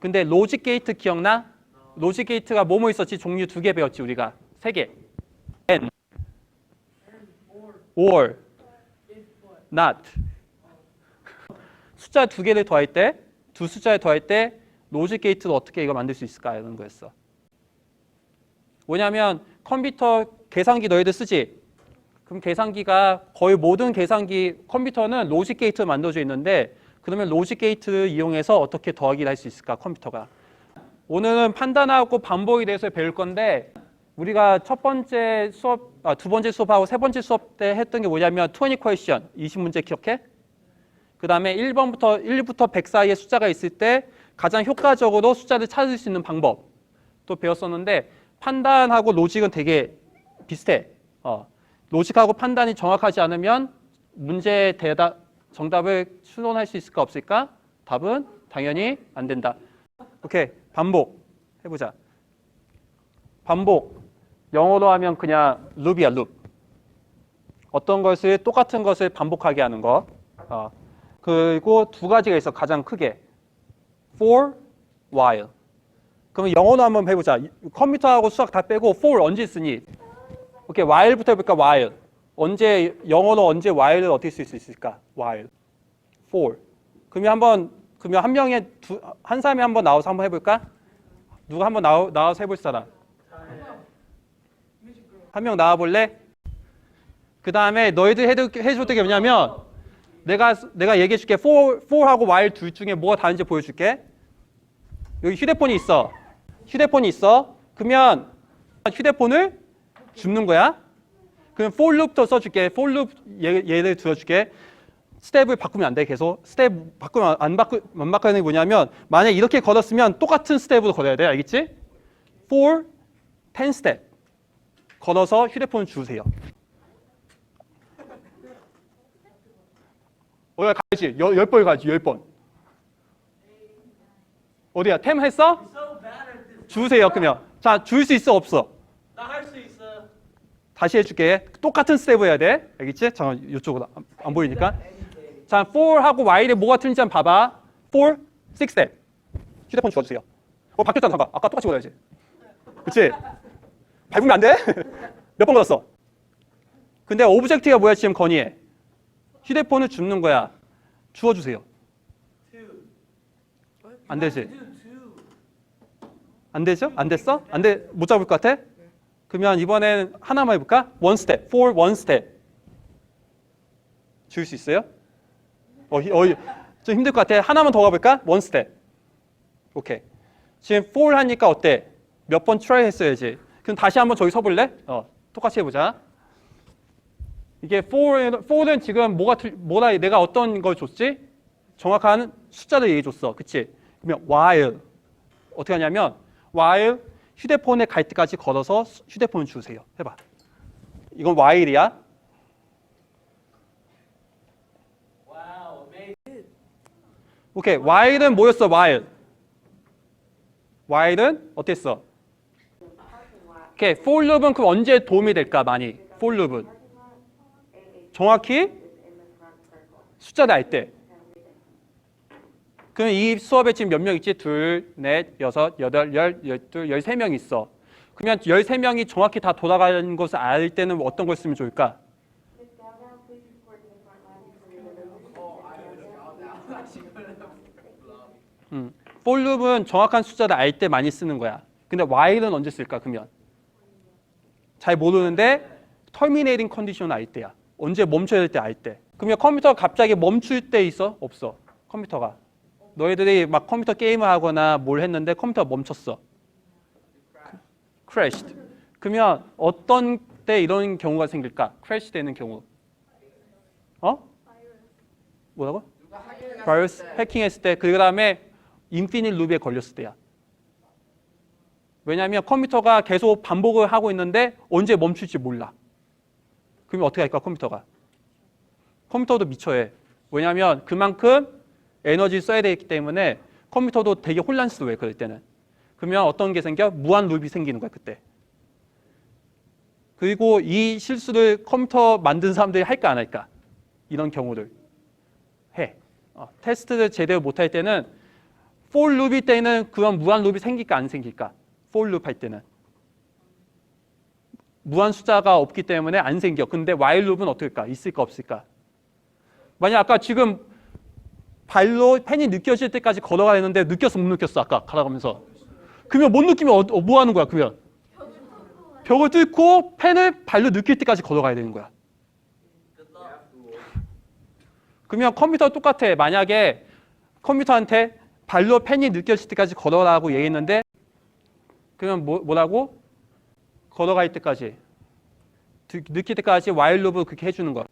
근데 로직 게이트 기억나? 로직 게이트가 뭐뭐 있었지? 종류 두 개 배웠지 우리가. 세 개. and, or, not. 숫자 두 개를 더할 때, 두 숫자를 더할 때 로직 게이트로 어떻게 이거 만들 수 있을까? 이런 거였어. 뭐냐면 컴퓨터 계산기 너희들 쓰지? 그럼 계산기가 거의 모든 계산기 컴퓨터는 로직 게이트 만들어져 있는데 그러면 로직 게이트를 이용해서 어떻게 더하기를 할 수 있을까 컴퓨터가 오늘은 판단하고 반복에 대해서 배울 건데 우리가 첫 번째 수업 아, 두 번째 수업하고 세 번째 수업 때 했던 게 뭐냐면 20 퀘션 20문제 기억해? 그 다음에 1번부터 1부터 100 사이의 숫자가 있을 때 가장 효과적으로 숫자를 찾을 수 있는 방법 또 배웠었는데 판단하고 로직은 되게 비슷해. 어. 로직하고 판단이 정확하지 않으면 문제 대답 정답을 추론할 수 있을까 없을까? 답은 당연히 안 된다. 오케이 반복 해보자. 반복 영어로 하면 그냥 룹이야 룹. 어떤 것을 똑같은 것을 반복하게 하는 거. 어. 그리고 두 가지가 있어 가장 크게 for, while. 그러면 영어로 한번 해보자. 컴퓨터하고 수학 다 빼고 for 언제 쓰니? 오케이, while부터 해볼까? while. 언제 영어로 언제 while을 어떻게 쓸 수 있을까? while. for. 그러면 한번 그러면 한 명의 두, 한 사람이 한번 나와서 한번 해볼까? 누가 한번 나와, 나와서 해볼 사람? 한 명 나와볼래? 그 다음에 너희들 해도, 해줄 게 뭐냐면 내가 내가 얘기해줄게. for, for하고 while 둘 중에 뭐가 다른지 보여줄게. 여기 휴대폰이 있어. 휴대폰이 있어. 그러면 휴대폰을 줍는 거야. 그럼 for loop도 써줄게. for loop 예, 예를 들어줄게. 스텝을 바꾸면 안 돼. 계속 스텝 바꾸면 안 바꾸 안 바꾸는 게 뭐냐면 만약 이렇게 걸었으면 똑같은 스텝으로 걸어야 돼. 알겠지? for 10 스텝 걸어서 휴대폰을 주세요. 어디야 가야지. 열, 열 번 가야지. 열 번. 어디야? 템 했어? 주세요. 그러면 자 줄 수 있어 없어? 나 할 수 있어. 다시 해줄게. 똑같은 스텝 해야 돼. 알겠지? 잠깐 이쪽으로 안, 안 보이니까. 자, 4하고 Y를 뭐가 틀린지 한번 봐봐. 4, 6 스텝. 휴대폰 주워주세요. 어, 바뀌었잖아. 잠깐. 아까 똑같이 걸어야지. 그치? 밟으면 안 돼? 몇 번 걸었어? 근데 오브젝트가 뭐야, 지금 건의해? 휴대폰을 줍는 거야. 주워주세요. 안 되지? 안 되죠? 안 됐어? 안 돼? 못 잡을 것 같아? 그러면 이번엔 하나만 해볼까? 원 스텝, for one step. 줄수 있어요? 어, 히- 어, 히- 좀 힘들 것 같아. 하나만 더 가볼까? 원 스텝. 오케이. 지금 for 하니까 어때? 몇 번 try 했어야지. 그럼 다시 한번 저기 서볼래? 어, 똑같이 해보자. 이게 for, for는 지금 뭐가 틀, 뭐라 내가 어떤 걸 줬지? 정확한 숫자를 얘기해줬어. 그치? 그러면 while 어떻게 하냐면 while 휴대폰에 갈 때까지 걸어서 수- 휴대폰을 주세요. 해봐. 이건 amazing. 오케이. while은 뭐였어? while. while은 어땠어? 오케이. for loop은 그럼 언제 도움이 될까? 많이. loop은 정확히 숫자를 알 때. 그럼 이 수업에 지금 몇 명 있지? 둘, 넷, 여섯, 여덟, 열, 열둘, 열세 명 있어. 그러면 열세 명이 정확히 다 돌아가는 것을 알 때는 어떤 걸 쓰면 좋을까? 음, for loop은 정확한 숫자를 알 때 많이 쓰는 거야. 근데 while은 언제 쓸까? 그러면 잘 모르는데 terminating 컨디션을 알 때야. 언제 멈춰야 될 때 알 때. 그러면 컴퓨터가 갑자기 멈출 때 있어? 없어. 컴퓨터가. 너희들이 막 컴퓨터 게임을 하거나 뭘 했는데 컴퓨터가 멈췄어. crashed. 그러면 어떤 때 이런 경우가 생길까? crash 되는 경우. 어? 뭐라고? 바이러스 해킹했을 때, 그 다음에 인피니트 루프에 걸렸을 때야. 왜냐하면 컴퓨터가 계속 반복을 하고 있는데 언제 멈출지 몰라. 그러면 어떻게 할까 컴퓨터가? 컴퓨터도 미쳐해. 왜냐하면 그만큼 에너지 써야 되기 때문에 컴퓨터도 되게 혼란스러워해 그럴 때는. 그러면 어떤 게 생겨? 무한 룹이 생기는 거야 그때. 그리고 이 실수를 컴퓨터 만든 사람들이 할까 안 할까? 이런 경우를 해. 어, 테스트를 제대로 못 할 때는 for loop일 때는 그런 무한 룹이 생길까 안 생길까? for loop 할 때는 무한 숫자가 없기 때문에 안 생겨. 근데 while loop은 어떨까? 있을까 없을까? 만약 아까 지금 발로 펜이 느껴질 때까지 걸어가는데 느꼈어 못 느꼈어 아까 걸어가면서. 그러면 못 느끼면 어, 어, 뭐 하는 거야 그러면? 벽을 뚫고 펜을 발로 느낄 때까지 걸어가야 되는 거야. 그러면 컴퓨터 똑같아. 만약에 컴퓨터한테 발로 펜이 느껴질 때까지 걸어라고 얘기했는데 그러면 뭐, 뭐라고? 걸어갈 때까지. 드- 느낄 때까지 while loop 그렇게 해주는 거야.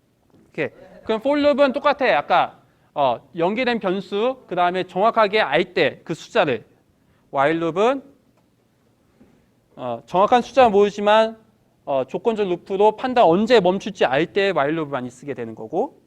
오케이. 그럼 for loop은 똑같아 아까 어, 연계된 변수 그 다음에 정확하게 알 때 그 숫자를. while loop은 어, 정확한 숫자는 모르지만 어, 조건적 루프로 판단 언제 멈출지 알 때 while loop 많이 쓰게 되는 거고